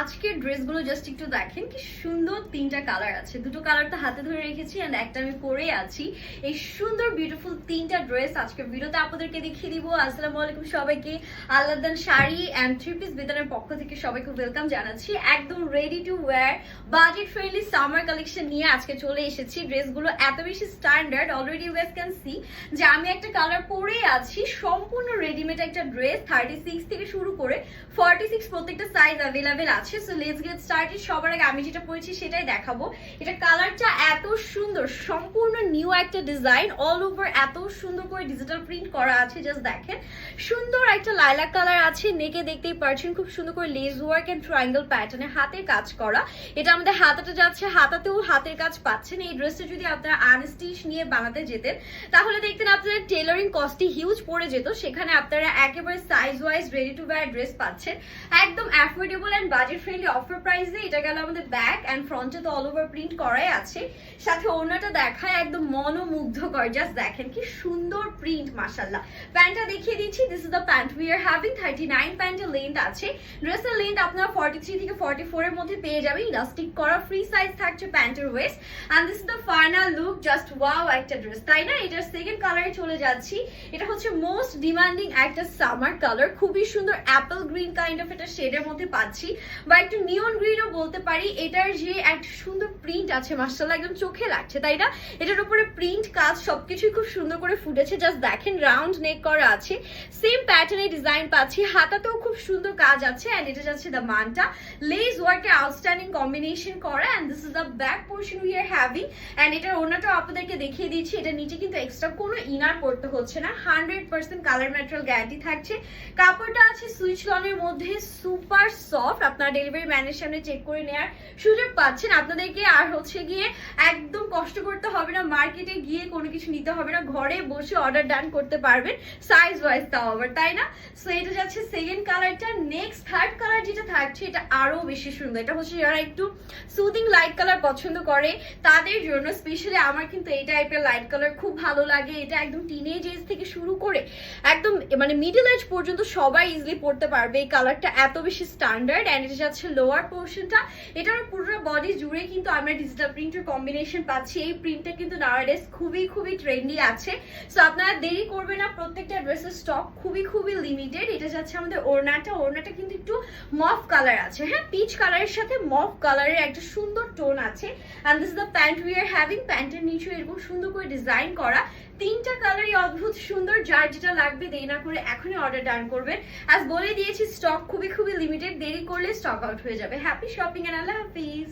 আজকের ড্রেসগুলো জাস্ট একটু দেখেন কি সুন্দর তিনটা কালার আছে। দুটো কালার তো হাতে ধরে রেখেছি এন্ড একটা আমি পরে আছি। এই সুন্দর বিউটিফুল তিনটা ড্রেস আজকের ভিডিওতে আপনাদেরকে দেখিয়ে দিব। আসসালামু আলাইকুম সবাইকে। Alladan sari and three piece বিতানের পক্ষ থেকে সবাইকে ওয়েলকাম জানাচ্ছি। একদম ready to wear budget friendly summer collection নিয়ে আজকে চলে এসেছি। ড্রেসগুলো এত বেশি standard already you can see যে আমি একটা কালার পরে আছি। সম্পূর্ণ রেডিমেড একটা ড্রেস থার্টি সিক্স থেকে শুরু করে ফর্টি সিক্স প্রত্যেকটা সাইজ অ্যাভেলেবেল আছে। সো লেটস গেট স্টার্টেড সবার আগে আমি যেটা পরেছি সেটাই দেখাবো। এটা কালারটা এত সুন্দর, সম্পূর্ণ নিউ একটা ডিজাইন অল ওভার এত সুন্দর করে ডিজিটাল প্রিন্ট করা আছে জাস্ট দেখেন। সুন্দর একটা লাইলাক কালার আছে নেকে দেখতেই পারছেন, খুব সুন্দর করে লেস ওয়ার্ক এন্ড ট্রায়াঙ্গেল প্যাটার্নে হাতের কাজ করা। এটা আমাদের হাতাটা যাচ্ছে, হাতাতেও হাতের কাজ পাচ্ছেন। এই ড্রেসটা যদি আপনারা আনস্টিচ নিয়ে বানাতে যেতেন, তাহলে দেখতেন আপনাদের টেলারিং কস্টই হিউজ পড়ে যেত। সেখানে আপনারা একেবারে size wise ready to wear dress পাচ্ছেন। একদম affordable and budget friendly offer প্রাইসে এটা গেল আমাদের ব্যাক অ্যান্ড ফ্রন্টে তো অল ওভার প্রিন্ট করাই আছে। সাথে ওনাটা দেখায় একদম মনোমুগ্ধকর। জাস্ট দেখেন কি সুন্দর প্রিন্ট মাসাল্লাহ প্যান্টটা দেখিয়ে দিচ্ছি। This is the pant we are having thirty nine প্যান্টের লেন্থ আছে। ড্রেসের লেন্থ আপনারা ফর্টি থ্রি থেকে ফর্টি ফোর এর মধ্যে পেয়ে যাবেন। ইলাস্টিক করা ফ্রি সাইজ থাকছে প্যান্টের waist and this is the final look just wow একটা ড্রেস তাই না? এটার সেকেন্ড কালারে চলে যাচ্ছি। এটা হচ্ছে মোস্ট ডিমান্ডিং একটা সামার কালার খুবই সুন্দর অ্যাপেল গ্রিন কাইন্ড অফ এটা শেডের মধ্যে পাচ্ছি। বা একটু নিয়ন গ্রিনও বলতে পারি, এটার যে একটা সুন্দর প্রিন্ট আছে মার্শাল্লাহ একদম চোখে লাগছে, তাই না? এটার উপরে প্রিন্ট কাজ সবকিছুই খুব সুন্দর করে ফুটেছে জাস্ট দেখেন রাউন্ড নেক করা আছে সেম প্যাটার্নে ডিজাইন পাচ্ছি, হাতাতেও খুব সুন্দর কাজ আছে অ্যান্ড এটা যাচ্ছে দ্য মানটা লেস ওয়ার্কে আউটস্ট্যান্ডিং কম্বিনেশন করা and this is the back portion we are having and এটার ওনাটাও আপনাদেরকে দেখিয়ে দিচ্ছি এটা নিচে কিন্তু এক্সট্রা কোনো ইনার করতে হচ্ছে না hundred percent colour material guarantee থাকছে, কাপড়টা আছে সুইচ লনের মধ্যে সুপার সফট আপনার ডেলিভারি ম্যানের সামনে চেক করে নেওয়ার সুযোগ পাচ্ছেন। আপনাদেরকে আর হচ্ছে গিয়ে একদম কষ্ট করতে হবে না, মার্কেটে গিয়ে কোনো কিছু নিতে হবে না, ঘরে বসে অর্ডার ডান করতে পারবেন সাইজ ওয়াইজ তাও আবার, তাই না? সো এটা যাচ্ছে সেকেন্ড কালারটা নেক্সট থার্ড কালার যেটা থাকছে, এটা আরও বেশি সুন্দর। এটা হচ্ছে যারা একটু সুদিং লাইট কালার পছন্দ করে, তাদের জন্য স্পেশালি আমার কিন্তু এই টাইপের লাইট কালার খুব ভালো লাগে। এটা একদম টিনেজ এজ থেকে শুরু করে একদম মানে মিডল এজ পর্যন্ত সবাই ইজিলি পড়তে পারবে এই কালারটা এত বেশি স্ট্যান্ডার্ড অ্যান্ড এটা যাচ্ছে লোয়ার পোর্শনটা এটার পুরো বডি জুড়ে কিন্তু আমরা ডিজিটাল প্রিন্টের কম্বিনেশন পাচ্ছি। এই প্রিন্টটা কিন্তু খুবই খুবই ট্রেন্ডি আছে। সো আপনারা দেরি করবেন না, প্রত্যেকটা ড্রেসের স্টক খুবই খুবই লিমিটেড এটা যাচ্ছে আমাদের ওড়নাটা। ওড়নাটা কিন্তু একটু মফ কালার আছে। হ্যাঁ পিচ কালারের সাথে মফ কালারের একটা সুন্দর টোন আছে। And this the pant we are having প্যান্টের নিচে এরকম সুন্দর করে ডিজাইন করা। তিনটা কালারই অদ্ভুত সুন্দর, যার যেটা লাগবে দেরি না করে এখনই অর্ডার ডান করবেন। আজ বলে দিয়েছি স্টক খুবই খুবই লিমিটেড দেরি করলে স্টক আউট হয়ে যাবে। হ্যাপি শপিং এন্ড আল্লাহ হাফিজ